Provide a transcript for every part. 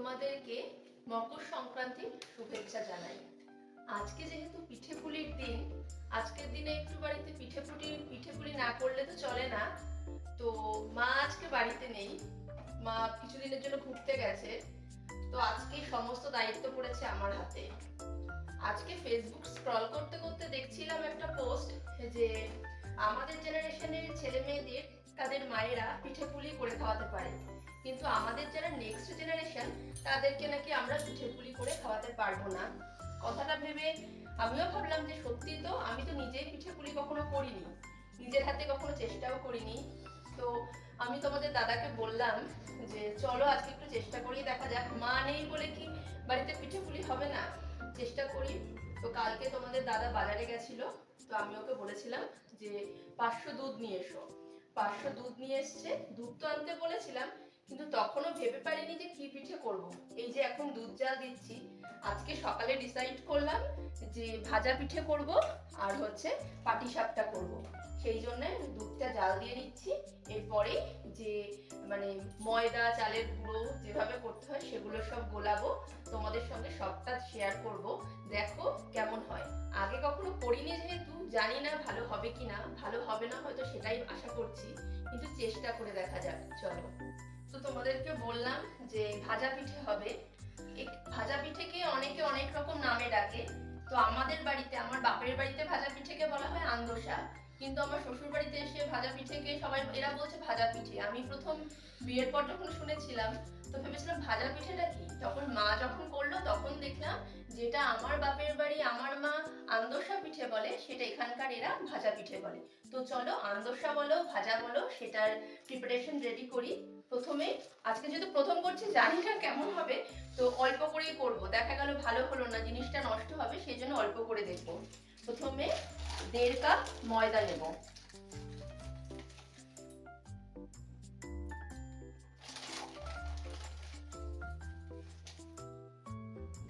তোমাদেরকে মকর সংক্রান্তির শুভেচ্ছা জানাই। আজকে যেহেতু পিঠে পুলির দিন, আজকের দিনে একটু বাড়িতে পিঠে পুলি না করলে তো চলে না। তো মা আজকে বাড়িতে নেই, মা কিছুদিনের জন্য ঘুরতে গেছে। তো আজকে সমস্ত দায়িত্ব পড়েছে আমার হাতে। আজকে ফেসবুক স্ক্রল করতে করতে দেখছিলাম একটা পোস্ট যে আমাদের জেনারেশনের ছেলে মেয়েদের তাদের মায়েরা পিঠে পুলি করে খাওয়াতে পারে কিন্তু আমাদের যারা নেক্সট জেনারেশন তাদেরকে নাকি আমরা পিঠে পুলি করে খাওয়াতে পারব না। কথাটা ভেবে আমিও ভাবলাম যে সত্যি তো, আমি তো নিজেই পিঠে পুলি কখনো করিনি। নিজের হাতে কখনো চেষ্টাও করিনি। তো আমি তোমাদের দাদাকে বললাম যে, চলো আজকে একটু চেষ্টা করি দেখা যাক, মা নেই বলে কি বাড়িতে পিঠে পুলি হবে না? চেষ্টা করি। তো কালকে তোমাদের দাদা বাজারে গেছিল, তো আমি ওকে বলেছিলাম যে, পাঁচশো দুধ নিয়ে এসো। পাঁচশো দুধ নিয়ে এসছে। দুধ তো আনতে বলেছিলাম, কিন্তু তখনও ভেবে পারিনি যে কি পিঠে করব। এই যে এখন দুধ জাল দিচ্ছি। আজকে সকালে ডিসাইড করলাম যে ভাজা পিঠে করব আর হচ্ছে পাটি সাপটা করব। সেই জন্য দুধটা জাল দিয়ে নিচ্ছি। এরপরে যে মানে ময়দা, চালের গুঁড়ো যেভাবে করতে হয় সেগুলো সব গোলাবো। তোমাদের সঙ্গে সবটা শেয়ার করব। দেখো কেমন হয়। আগে কখনো করিনি যেহেতু জানি না ভালো হবে কি না ভালো হবে না হয়তো সেটাই আশা করছি, কিন্তু চেষ্টা করে দেখা যাক, চলো। তো তোমাদেরকে বললাম যে ভাজা পিঠে হবে। ভাজা পিঠেকে অনেকে অনেক রকম নামে ডাকে। তো আমাদের বাড়িতে, আমার বাপের বাড়িতে ভাজা পিঠেকে বলা হয় আন্দোসা কিন্তু আমার শ্বশুর বাড়িতে এসে ভাজা পিঠেকে সবাই, এরা বলছে ভাজা পিঠে। আমি প্রথম বিয়ের পর যখন শুনেছিলাম তো ভেবেছিলাম ভাজা পিঠেটা কি? তখন মা যখন করল, তখন দেখলাম যেটা আমার বাপের বাড়ি, আমার মা আন্দোসা পিঠে বলে, সেটা এখানকার এরা ভাজা পিঠে বলে। তো চলো আন্দোসা বলো, ভাজা বলো, সেটার প্রিপারেশন রেডি করি। প্রথমে, আজকে যেহেতু প্রথম করছি, জানি না কেমন হবে, তো অল্প করেই করব। দেখা গেল ভালো হলো না, জিনিসটা নষ্ট হবে, সেই জন্য অল্প করে দেখব। প্রথমে দেড় কাপ ময়দা নেব।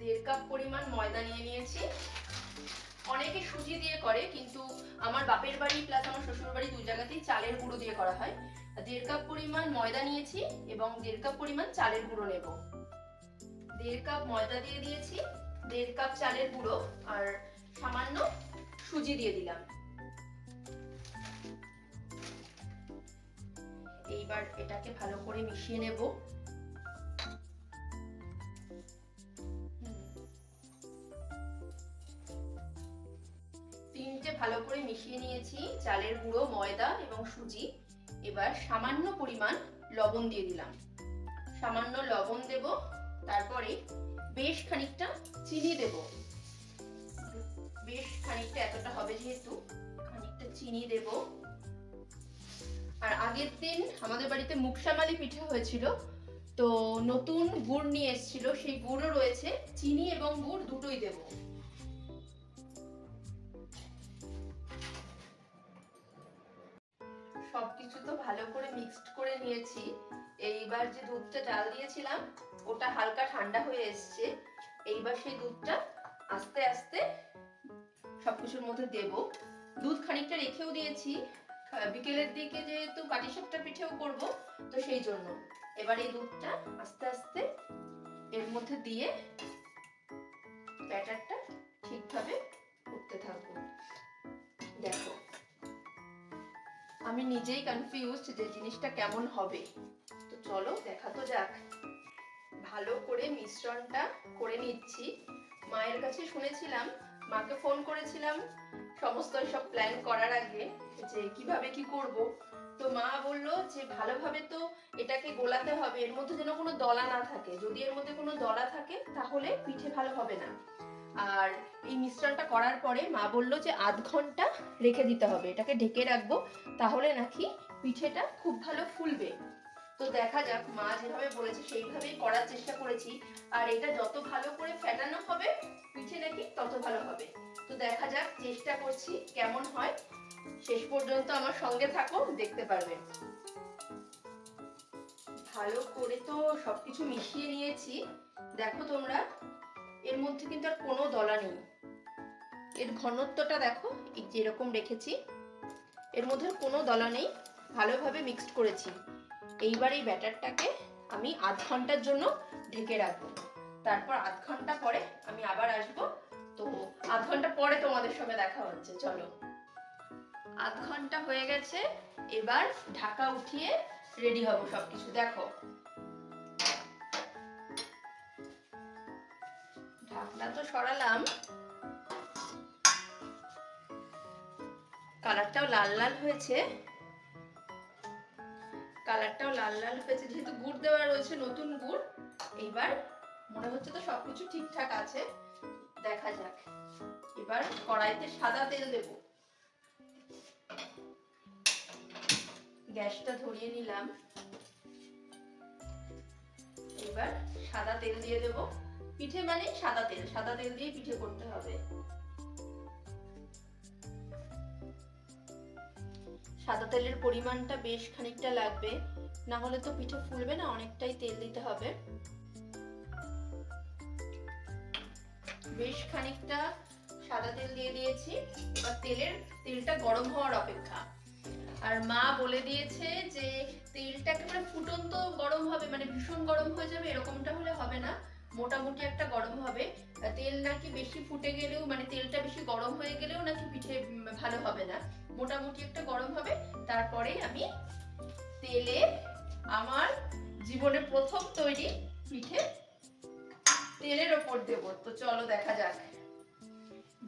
দেড় কাপ পরিমাণ ময়দা নিয়ে নিয়েছি। অনেকে সুজি দিয়ে করে, কিন্তু আমার বাপের বাড়ি প্লাস আমার শ্বশুর বাড়ি দুই জায়গাতেই চালের গুঁড়ো দিয়ে করা হয়। দেড় কাপ পরিমাণ ময়দা নিয়েছি এবং দেড় কাপ পরিমাণ চালের গুঁড়ো নেব। দেড় কাপ ময়দা দিয়ে দিয়েছি, দেড় কাপ চালের গুঁড়ো, আর সামান্য সুজি দিয়ে দিলাম। এইবার এটাকে ভালো করে মিশিয়ে নেব। ভালো করে মিশিয়ে নিয়েছি চালের গুঁড়ো, ময়দা এবং সুজি। এবার সামান্য পরিমাণ লবণ দিয়ে দিলাম। সামান্য লবণ দেব, তারপরে বেশ খানিকটা চিনি দেব। বেশ খানিকটা, এতটা হবে যেহেতু, খানিকটা চিনি দেব। আর আগের দিন আমাদের বাড়িতে মুখসামালি পিঠা হয়েছিল, তো নতুন গুড় নিয়ে এসেছিল, সেই গুড়ও রয়েছে। চিনি এবং গুড় দুটোই দেবো। সবকিছু তো ভালো করে মিক্সড করে নিয়েছি। এইবার যে দুধটা জাল দিয়েছিলাম, ওটা হালকা ঠান্ডা হয়ে এসছে। এইবার সেই দুধটা আস্তে আস্তে সবকিছুর মধ্যে দেব। দুধ খানিকটা রেখেও দিয়েছি। বিকেলের দিকে যেহেতু পাটিসাপটা পিঠেও করব, তো সেই জন্য। এবার এই দুধটা আস্তে আস্তে এর মধ্যে দিয়ে ব্যাটারটা ঠিকভাবে আমি নিজেই কনফিউজড যে জিনিসটা কেমন হবে। তো চলো দেখা তো যাক। ভালো করে মিশ্রণটা করে নিচ্ছি। মায়ের কাছে শুনেছিলাম, মাকে ফোন করেছিলাম সমস্ত সব প্ল্যান করার আগে যে কীভাবে কি করব। তো মা বলল যে ভালোভাবে তো এটাকে গোলাতে হবে, এর মধ্যে যেন কোনো দলা না থাকে। যদি এর মধ্যে কোনো দলা থাকে, তাহলে পিঠে ভালো হবে না। আর এই মিশ্রণটা করার পরে মা বলল যে আধ ঘণ্টা রেখে দিতে হবে, এটাকে ঢেকে রাখব, তাহলে নাকি পিঠেটা খুব ভালো ফুলবে। তো দেখা যাক, মা যেভাবে বলেছে সেইভাবেই করার চেষ্টা করেছি, আর এটা যত ভালো করে ফেটানো হবে, পিঠে নাকি তত ভালো হবে। তো দেখা যাক, চেষ্টা করছি কেমন হয়। শেষ পর্যন্ত আমার সঙ্গে থাকো, দেখতে পারবে। ভালো করে তো সবকিছু মিশিয়ে নিয়েছি। দেখো তোমরা এর মধ্যে কিন্তু আর কোনো দলা নেই। এর ঘনত্বটা দেখো যেরকম রেখেছি, এর মধ্যে কোনো দলা নেই। ভালোভাবে মিক্সড করেছি। এইবার এই ব্যাটারটাকে আমি আধ ঘণ্টার জন্য ঢেকে রাখব। তারপর আধ ঘণ্টা পরে আমি আবার আসব। তো আধ ঘণ্টা পরে তোমাদের সঙ্গে দেখা হচ্ছে, চলো। আধ ঘণ্টা হয়ে গেছে, এবার ঢাকা উঠিয়ে রেডি হব সবকিছু। দেখো সরালাম। কালারটাও লাল লাল হয়েছে। কালারটাও লাল লাল হয়েছে, যেহেতু গুড় দেওয়া রয়েছে, নতুন গুড়। এইবার মনে হচ্ছে তো সবকিছু ঠিকঠাক আছে। দেখা যাক। এবার কড়াইতে সাদা তেল দেব। গ্যাসটা ধরিয়ে নিলাম। এবার সাদা তেল দিয়ে দেব। পিঠে মানে সাদা তেল সাদা তেল দিয়ে পিঠে করতে হবে। সাদা তেলের পরিমাণটা বেশ খানিকটা লাগবে, না হলে তো পিঠে ফুলবে না, অনেকটাই তেল দিতে হবে। বেশ খানিকটা সাদা তেল দিয়ে দিয়েছি, এবার তেলের, তেলটা গরম হওয়ার অপেক্ষা। আর মা বলে দিয়েছে যে তেলটা একেবারে ফুটন্ত গরম হবে মানে ভীষণ গরম হয়ে যাবে, এরকমটা হলে হবে না। মোটামুটি একটা গরম হবে। তেল নাকি বেশি ফুটে গেলেও মানে তেলটা বেশি গরম হয়ে গেলেও নাকি পিঠে ভালো হবে না। মোটামুটি একটা গরম হবে। তারপরে আমি তেলে আমার জীবনের প্রথম তৈরি পিঠে তেলের ওপর দেবো। তো চলো দেখা যাক।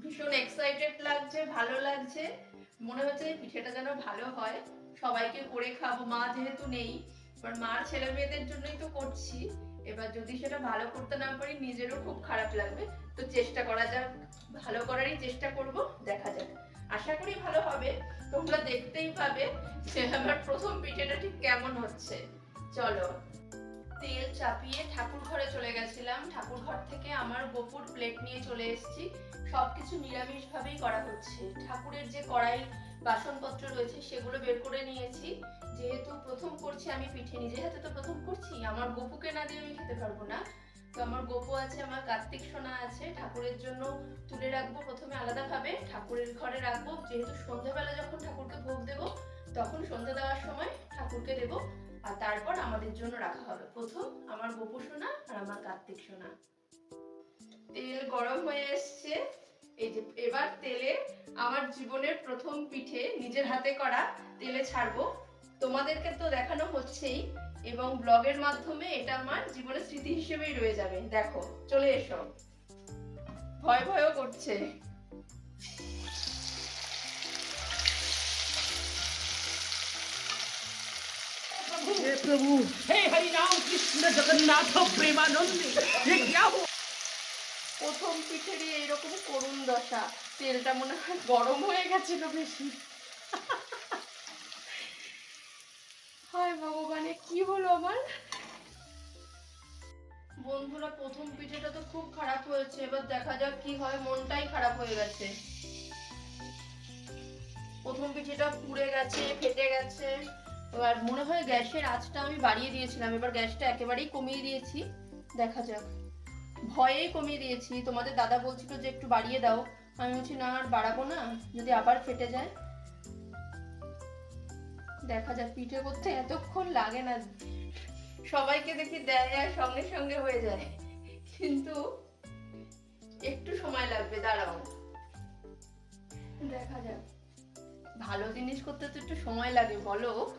ভীষণ এক্সাইটেড লাগছে, ভালো লাগছে। মনে হচ্ছে পিঠেটা যেন ভালো হয়। সবাইকে করে খাব। মা যেহেতু নেই এবার মার ছেলে মেয়েদের জন্যই তো করছি। এবার যদি সেটা ভালো করতে না পারি, নিজেরও খুব খারাপ লাগবে। তো চেষ্টা করা যাক, ভালো করারই চেষ্টা করব, দেখা যাক। আশা করি ভালো হবে। তোমরা দেখতেই পাবে যে আমার প্রথম পিঠেটা ঠিক কেমন হচ্ছে। চলো, তেল চাপিয়ে ঠাকুর ঘরে চলে গেছিলাম। ঠাকুর ঘর থেকে আমার গোপুর প্লেট নিয়ে চলে এসেছি। সবকিছু নিরামিষ ভাবেই করা হচ্ছে। ঠাকুরের যে কড়াই বাসনপত্র রয়েছে, সেগুলো বের করে নিয়েছি। যেহেতু প্রথম করছি আমি পিঠে নিজে হাতে তো প্রথম করছি, আমার গপুকে না দিয়ে আমি খেতে পারব না। তো আমার গপু আছে, আমার কার্তিক সোনা আছে, ঠাকুরের জন্য তুলে রাখব প্রথমে আলাদাভাবে, ঠাকুরের ঘরে রাখব। যেহেতু সন্ধ্যাবেলা যখন ঠাকুরকে ভোগ দেবো, তখন সন্ধ্যা দেওয়ার সময় ঠাকুরকে দেবো, আর তারপর আমাদের জন্য রাখা হবে। প্রথম আমার গপু সোনা আর আমার কার্তিক সোনা। তেল গরম হয়ে এসছে। এই যে এবার তেলে আমার জীবনের প্রথম পিঠে নিজের হাতে করা তেলে ছাড়বো তোমাদেরকে তো দেখানো হচ্ছেই এবং ব্লগের মাধ্যমে এটা আমার জীবনের স্মৃতি হিসেবেই রয়ে যাবে দেখো চলে এসো ভয় ভয়ও করছে हे प्रभु हे हरि राम कृष्ण जगन्नाथ प्रेमानंद ये क्या हुआ প্রথম পিঠেরই এইরকম করুণ দশা। তেলটা মনে হয় গরম হয়ে গেছিল বেশি। হায় ভগবানে, কি হলো আমার বন্ধুরা, প্রথম পিঠেটা তো খুব খারাপ হয়েছে। এবার দেখা যাক কি হয়, মনটাই খারাপ হয়ে গেছে। প্রথম পিঠেটা পুড়ে গেছে, ফেটে গেছে। এবার মনে হয় গ্যাসের আঁচটা আমি বাড়িয়ে দিয়েছিলাম। এবার গ্যাসটা একেবারেই কমিয়ে দিয়েছি। দেখা যাক। ভয়েই কমিয়ে দিয়েছি। তোমাদের দাদা বলছিল যে একটু বাড়িয়ে দাও। আমি বলছি, না, আর বাড়াবো না। যদি আবার ফেটে যায়। দেখা যাক, পিঠে করতে এতক্ষণ লাগে না। সবাইকে দেখি দেয় আর সঙ্গে সঙ্গে হয়ে যায়। কিন্তু একটু সময় লাগবে, দাঁড়াও। দেখা যাক। ভালো জিনিস করতে তো একটু সময় লাগে, বলো।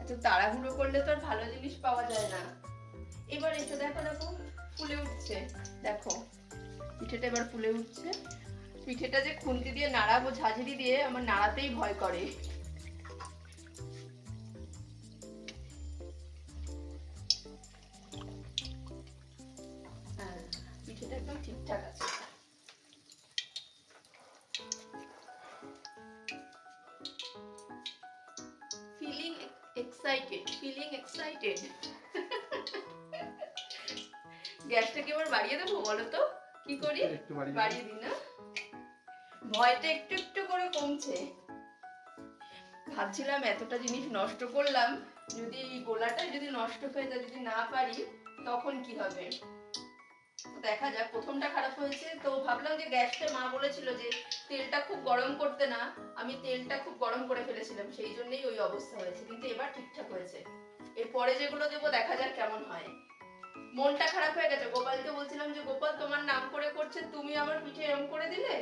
এত তাড়াহুড়ো করলে তো আর ভালো জিনিস পাওয়া যায় না। এবার এসে দেখো দেখো ফুলে উঠছে দেখো। পিঠেটা এবার ফুলে উঠছে। পিঠেটা যে খুন্তি দিয়ে নাড়াবো ঝাঁঝরি দিয়ে আমার নাড়াতেই ভয় করে। হ্যাঁ, একদম ঠিকঠাক আছে। ফিলিং এক্সাইটেড ফিলিং এক্সাইটেড গ্যাসটা কি এবার বাড়িয়ে দেবো বলো তো কি করি? বাড়িয়ে দিই। না? ভয়টা একটু একটু করে কমছে। ভাবছিলাম এতটা জিনিস নষ্ট করলাম যদি গোলাটা যদি নষ্ট হয়ে যায় যদি না পারি তখন কি হবে? দেখা যাক প্রথমটা খারাপ হয়েছে। তো ভাবলাম যে গ্যাসটা মা বলেছিল যে তেলটা খুব গরম করতে না আমি তেলটা খুব গরম করে ফেলেছিলাম সেই জন্যই ওই অবস্থা হয়েছে। কিন্তু এবার ঠিকঠাক হয়েছে। এরপরে যেগুলো দেবো দেখা যাক কেমন হয়। মনটা খারাপ হয়ে গেছে। গোপালকে বলছিলাম যে, গোপাল, তোমার নাম করে করছে, তুমি আমার পিঠে এরম করে দিলে?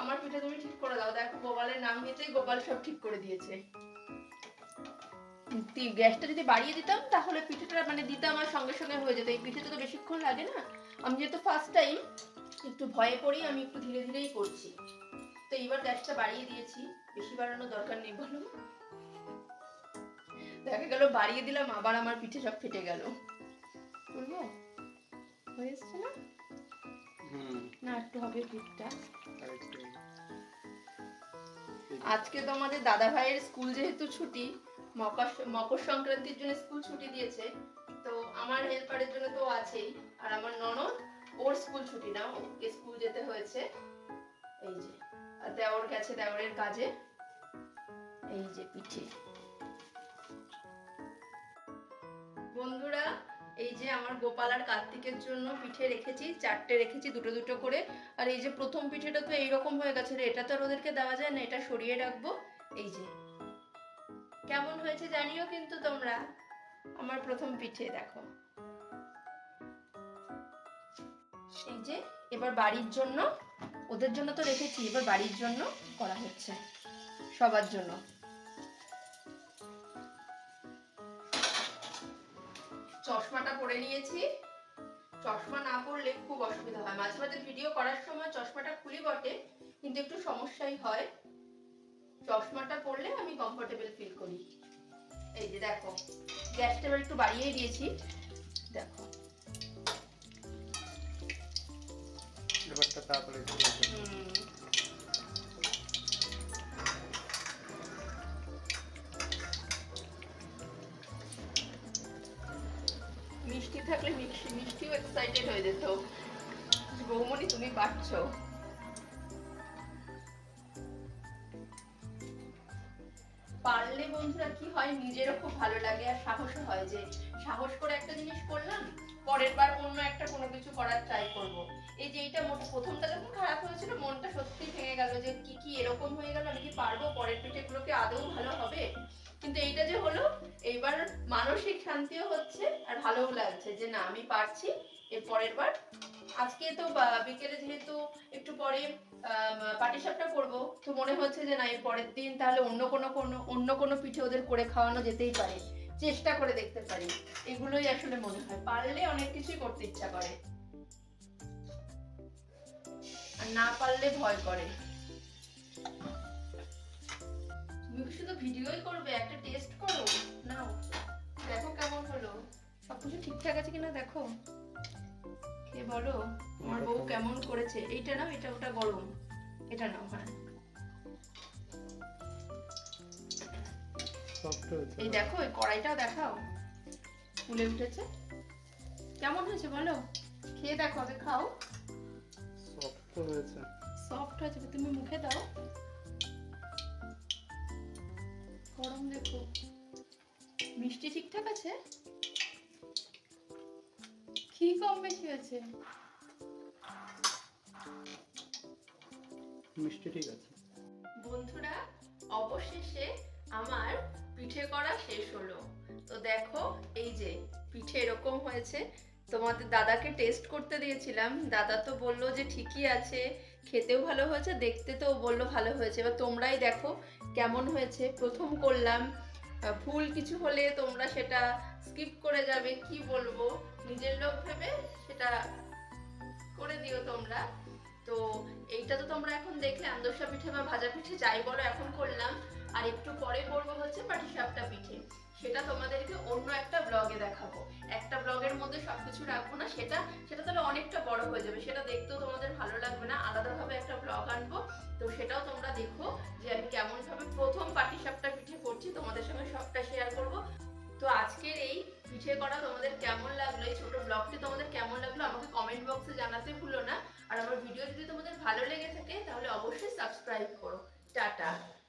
আমার পিঠে তুমি ঠিক করে দাও। দেখো, গোপালের নাম নিতেই গোপাল সব ঠিক করে দিয়েছে। গ্যাসটা যদি বাড়িয়ে দিতাম, তাহলে পিঠেটা মানে দিতাম আর সঙ্গে সঙ্গে হয়ে যেত। এই পিঠেতে তো বেশিক্ষণ লাগে না। আমি যেহেতু ফার্স্ট টাইম একটু ভয়ে পড়েই আমি একটু ধীরে ধীরেই করছি। তো এইবার গ্যাসটা বাড়িয়ে দিয়েছি। বেশি বাড়ানোর দরকার নেই, বলো। দেখা গেল, বাড়িয়ে দিলাম, আবার আমার পিঠে সব ফেটে গেল। বলব হয়ে এসছে না? হুম। না একটু হবে পিঠটা আজকে তো আমাদের দাদা ভাইয়ের স্কুল যেহেতু ছুটি মকর মকর সংক্রান্তির জন্য স্কুল ছুটি দিয়েছে। তো আমার হেল্পারের জন্য তো আছেই আর আমার ননদ ওর স্কুল ছুটি না ওকে স্কুল যেতে হয়েছে। এই যে আর দেওর গেছে দেওরের কাজে। এই যে পিঠে। বন্ধুরা এই যে আমার গোপাল আর কার্তিকের জন্য পিঠে রেখেছি, চারটে রেখেছি, দুটো দুটো করে। আর এই যে প্রথম পিঠেটা তো এইরকম হয়ে গেছে রে, এটা তো আর ওদেরকে দেওয়া যায় না, এটা সরিয়ে রাখব। এই যে। কেমন হয়েছে জানিও কিন্তু তোমরা। আমার প্রথম পিঠে, দেখো। এই যে, এবার বাড়ির জন্য, ওদের জন্য তো রেখেছি, এবার বাড়ির জন্য করা হচ্ছে। সবার জন্য। চশমাটা পরে নিয়েছি। চশমা না পরলে খুব অসুবিধা হয়। মাঝে মাঝে ভিডিও করার সময় চশমাটা খুলি বটে কিন্তু একটু সমস্যাই হয়। চশমাটা পরলে আমি কমফোর্টেবল ফিল করি। এই যে দেখো গ্যাসটা এবার একটু বাড়িয়েই দিয়েছি। দেখো। ব্যাপারটা মিষ্টি থাকলে মিষ্টি মিষ্টিও এক্সাইটেড হয়ে যেত। বৌমনি তুমি পারছ। পারলে বন্ধুরা কি হয়, নিজেরও খুব ভালো লাগে আর সাহসও হয় যে সাহস করে একটা জিনিস করলাম, পরের বার অন্য একটা কোনো কিছু করার ট্রাই করব। এই যে এইটা মোট প্রথমটা যখন খারাপ হয়েছিল, মনটা সত্যি ভেঙে গেল যে কি কি এরকম হয়ে গেল, আমি কি পারব পরের পিঠেগুলো কি আদৌ ভালো হবে? কিন্তু এইটা যে হলো, এইবার মানসিক শান্তিও হচ্ছে আর ভালোও লাগছে যে না, আমি পারছি। এর পরের বার। আজকে তো বিকেলে যেহেতু একটু পরে পাটিসাপটা করব, তো মনে হচ্ছে যে না, এর পরের দিন তাহলে অন্য কোনো কোনো, অন্য কোনো পিঠে ওদের করে খাওয়ানো যেতেই পারে। চেষ্টা করে দেখতে পারি। এগুলোই আসলে মনে হয়। পারলে অনেক কিছুই করতে ইচ্ছা করে। আর না পারলে ভয় করে। ভিডিওই করবে একটা টেস্ট করো। নাও দেখো কেমন হলো। সবকিছু ঠিকঠাক আছে কিনা দেখো। কে বলো আমার বউ কেমন করেছে। এইটা নাও এটা ওটা গরম। এটা নাও হ্যাঁ। এই দেখো এই কড়াইটাও দেখাও। ফুলে উঠেছে। কেমন হয়েছে বলো? খেয়ে দেখো আগে খাও। তো হয়েছে। সফট হয়েছে তুমি মুখে দাও। গরম দেখো। মিষ্টি ঠিকঠাক আছে? কি কম বেশি হয়েছে? মিষ্টি ঠিক আছে। বন্ধুরা অবশেষে আমার পিঠে করা শেষ হলো। তো দেখো এই যে পিঠে এরকম হয়েছে। তোমাদের দাদাকে টেস্ট করতে দিয়েছিলাম। দাদা তো বলল যে ঠিকই আছে খেতেও ভালো হয়েছে দেখতে তো বলল ভালো হয়েছে। এবার তোমরাই দেখো কেমন হয়েছে? প্রথম করলাম। ভুল কিছু হলে তোমরা সেটা স্কিপ করে যাবে, কি বলব? নিজের লোক ভেবে সেটা করে দিও তোমরা। তো এইটা তো তোমরা এখন দেখলে, আন্দোসা পিঠে বা ভাজা পিঠে যাই বলো, এখন করলাম। আর একটু পরে করব হচ্ছে পাটিসাপটা পিঠে। সেটা তোমাদেরকে অন্য একটা ব্লগে দেখাবো। একটা ব্লগের মধ্যে সবকিছু রাখব না, সেটা সেটা তাহলে অনেকটা বড় হয়ে যাবে। সেটা দেখতেও তোমাদের ভালো লাগবে না। আলাদাভাবে একটা ব্লগ আনব। তো সেটাও তোমরা দেখো যে আমি কেমন ভাবে প্রথম পাটিসাপটা পিঠে করছি, তোমাদের সঙ্গে সবটা শেয়ার করব। তো আজকের এই পিঠে করা তোমাদের কেমন লাগল, এই ছোট ব্লগটি তোমাদের কেমন লাগল, আমাকে কমেন্ট বক্সে জানাতে ভুলো না। আর আমার ভিডিও যদি তোমাদের ভালো লেগে থাকে, তাহলে অবশ্যই সাবস্ক্রাইব করো। টাটা।